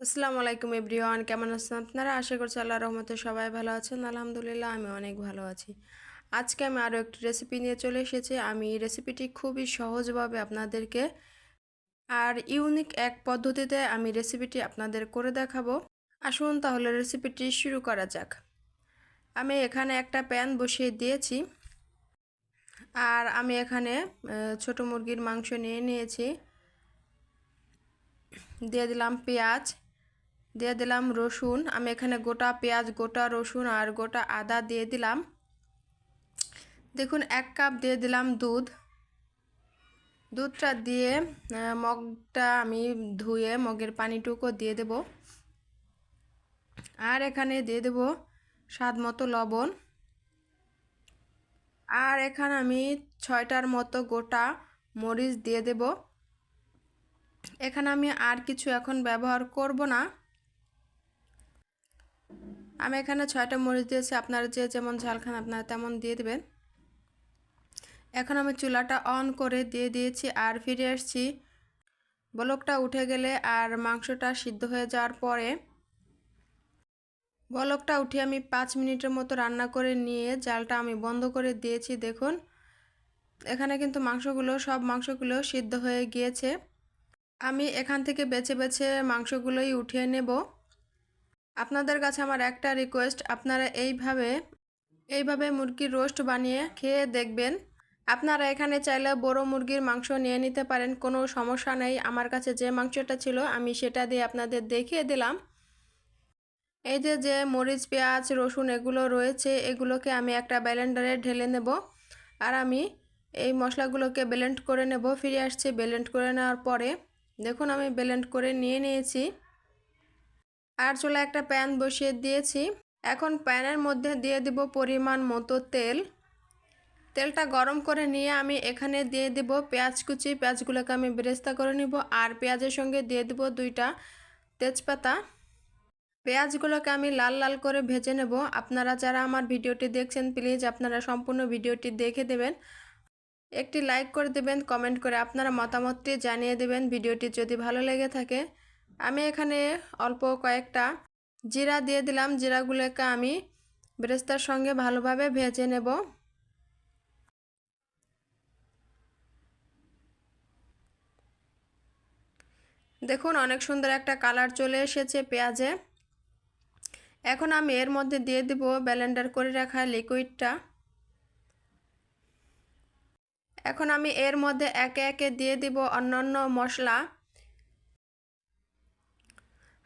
আসসালামু আলাইকুম এভরিওয়ান, কেমন আছেন আপনারা? আশা করছি আল্লাহ রহমতে সবাই ভালো আছেন। আলহামদুলিল্লাহ, আমি অনেক ভালো আছি। আজকে আমি আরও একটি রেসিপি নিয়ে চলে এসেছি। আমি এই রেসিপিটি খুবই সহজভাবে আপনাদেরকে আর ইউনিক এক পদ্ধতিতে আমি রেসিপিটি আপনাদের করে দেখাবো। আসুন তাহলে রেসিপিটি শুরু করা যাক। আমি এখানে একটা প্যান বসিয়ে দিয়েছি। আর আমি এখানে ছোট মুরগির মাংস নিয়ে নিয়েছি। দিয়ে দিলাম পেঁয়াজ। দিয়ে দিলাম রসুন। আমি এখানে গোটা পেঁয়াজ, গোটা রসুন আর গোটা আদা দিয়ে দিলাম। দেখুন, এক কাপ দিয়ে দিলাম দুধ। দুধটা দিয়ে মগটা আমি ধুয়ে মগের পানিটুকু দিয়ে দেব। আর এখানে দিয়ে দেব স্বাদ মতো লবণ। আর এখানে আমি ছয়টার মতো গোটা মরিচ দিয়ে দেব। এখানে আমি আর কিছু এখন ব্যবহার করব না। আমি এখানে ছয়টা মরিচ দিয়েছি, আপনারা যে যেমন ঝাল খান আপনারা তেমন দিয়ে দেবেন। এখন আমি চুলাটা অন করে দিয়ে দিয়েছি আর ফিরে আসছি। বলকটা উঠে গেলে আর মাংসটা সিদ্ধ হয়ে যাওয়ার পরে বলকটা উঠে আমি পাঁচ মিনিটের মতো রান্না করে নিয়ে জালটা আমি বন্ধ করে দিয়েছি, দেখুন। এখানে কিন্তু মাংসগুলো, সব মাংসগুলো সিদ্ধ হয়ে গিয়েছে। আমি এখান থেকে বেছে বেছে মাংসগুলোই উঠিয়ে নেব। আপনাদের কাছে আমার একটা রিকোয়েস্ট আপনারা এইভাবে এইভাবে মুরগির রোস্ট বানিয়ে খেয়ে দেখবেন। আপনারা এখানে চাইলে বড় মুরগির মাংস নিয়ে নিতে পারেন, কোনো সমস্যা নেই। আমার কাছে যে মাংসটা ছিল, আমি সেটা দিয়ে আপনাদের দেখিয়ে দিলাম। এই যে যে মরিচ, পেঁয়াজ, রসুন এগুলো রয়েছে, এগুলোকে আমি একটা ব্যালেন্ডারে ঢেলে নেব। আর আমি এই মশলাগুলোকে ব্লেন্ড করে নেব। ফিরে আসছি ব্লেন্ড করে নেওয়ার পরে। দেখুন, আমি ব্লেন্ড করে নিয়ে নিয়েছি। আর চলে একটা প্যান বসিয়ে দিয়েছি। এখন প্যানের মধ্যে দিয়ে দিব পরিমাণ মতো তেল। তেলটা গরম করে নিয়ে আমি এখানে দিয়ে দিব পেঁয়াজ কুচি। পেঁয়াজগুলোকে আমি বেরেস্তা করে নিব আর পেঁয়াজের সঙ্গে দিয়ে দিব দুইটা তেজপাতা। পেঁয়াজগুলোকে আমি লাল লাল করে ভেজে নেব। আপনারা যারা আমার ভিডিওটি দেখছেন, প্লিজ আপনারা সম্পূর্ণ ভিডিওটি দেখে দেবেন। একটি লাইক করে দেবেন, কমেন্ট করে আপনারা মতামতটি জানিয়ে দেবেন। ভিডিওটি যদি ভালো লেগে থাকে আমি এখানে অল্প কয়েকটা জিরা দিয়ে দিলাম। জিরাগুলোকে আমি বেরেস্তার সঙ্গে ভালোভাবে ভেজে নেব। দেখুন, অনেক সুন্দর একটা কালার চলে এসেছে পেঁয়াজে। এখন আমি এর মধ্যে দিয়ে দিব ব্যালেন্ডার করে রাখা লিকুইডটা। এখন আমি এর মধ্যে একে একে দিয়ে দিব অন্যান্য মশলা।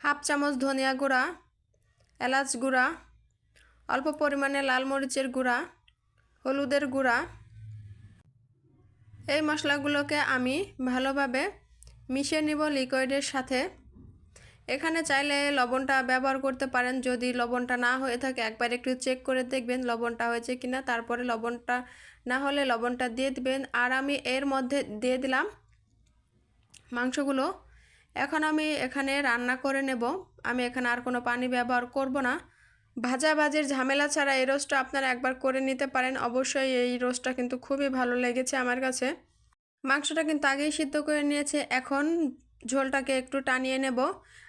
হাফ চামচ ধনিয়া গুঁড়া, এলাচ গুঁড়া, অল্প পরিমাণে লাল মরিচের গুঁড়া, হলুদের গুঁড়া। এই মশলাগুলোকে আমি ভালোভাবে মিশিয়ে নিব লিকুইডের সাথে। এখানে চাইলে লবণটা ব্যবহার করতে পারেন, যদি লবণটা না হয়ে থাকে। একবার একটু চেক করে দেখবেন লবণটা হয়েছে কিনা। তারপরে লবণটা না হলে লবণটা দিয়ে দিবেন। আর আমি এর মধ্যে দিয়ে দিলাম মাংসগুলো। এখন আমি এখানে রান্না করে নেব। আমি এখানে আর কোনো পানি ব্যবহার করব না। ভাজা ভাজির ঝামেলা ছাড়া এই রোস্টটা আপনারা একবার করে নিতে পারেন। অবশ্যই এই রোস্টটা কিন্তু খুবই ভালো লেগেছে আমার কাছে। মাংসটা কিন্তু আগেই সিদ্ধ করে নিয়েছে। এখন ঝোলটাকে একটু টানিয়ে নেব।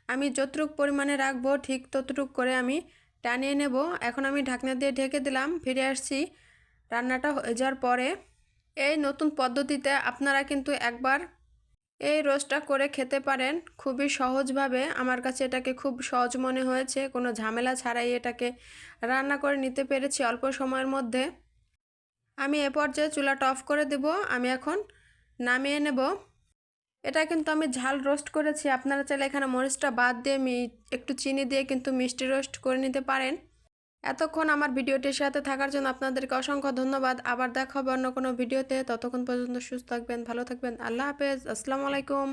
আমি যতটুক পরিমাণে রাখব ঠিক ততটুক করে আমি টানিয়ে নেব। এখন আমি ঢাকনা দিয়ে ঢেকে দিলাম, ফিরে আসছি। রান্নাটা হয়ে যাওয়ার পরে এই নতুন পদ্ধতিতে আপনারা কিন্তু একবার এই রোস্টটা করে খেতে পারেন। খুবই সহজভাবে। আমার কাছে এটাকে খুব সহজ মনে হয়েছে। কোনো ঝামেলা ছাড়াই এটাকে রান্না করে নিতে পেরেছি অল্প সময়ের মধ্যে। আমি এ পর্যায়ে চুলাটা অফ করে দেব। আমি এখন নামিয়ে নেব। এটা কিন্তু আমি ঝাল রোস্ট করেছি। আপনারা চাইলে এখানে মরিচটা বাদ দিয়ে একটু চিনি দিয়ে কিন্তু মিষ্টি রোস্ট করে নিতে পারেন। এতক্ষণ আমার ভিডিওটির সাথে থাকার জন্য আপনাদেরকে অসংখ্য ধন্যবাদ। আবার দেখা হবে অন্য কোনো ভিডিওতে। ততক্ষণ পর্যন্ত সুস্থ থাকবেন, ভালো থাকবেন। আল্লাহ হাফেজ। আসসালামু আলাইকুম।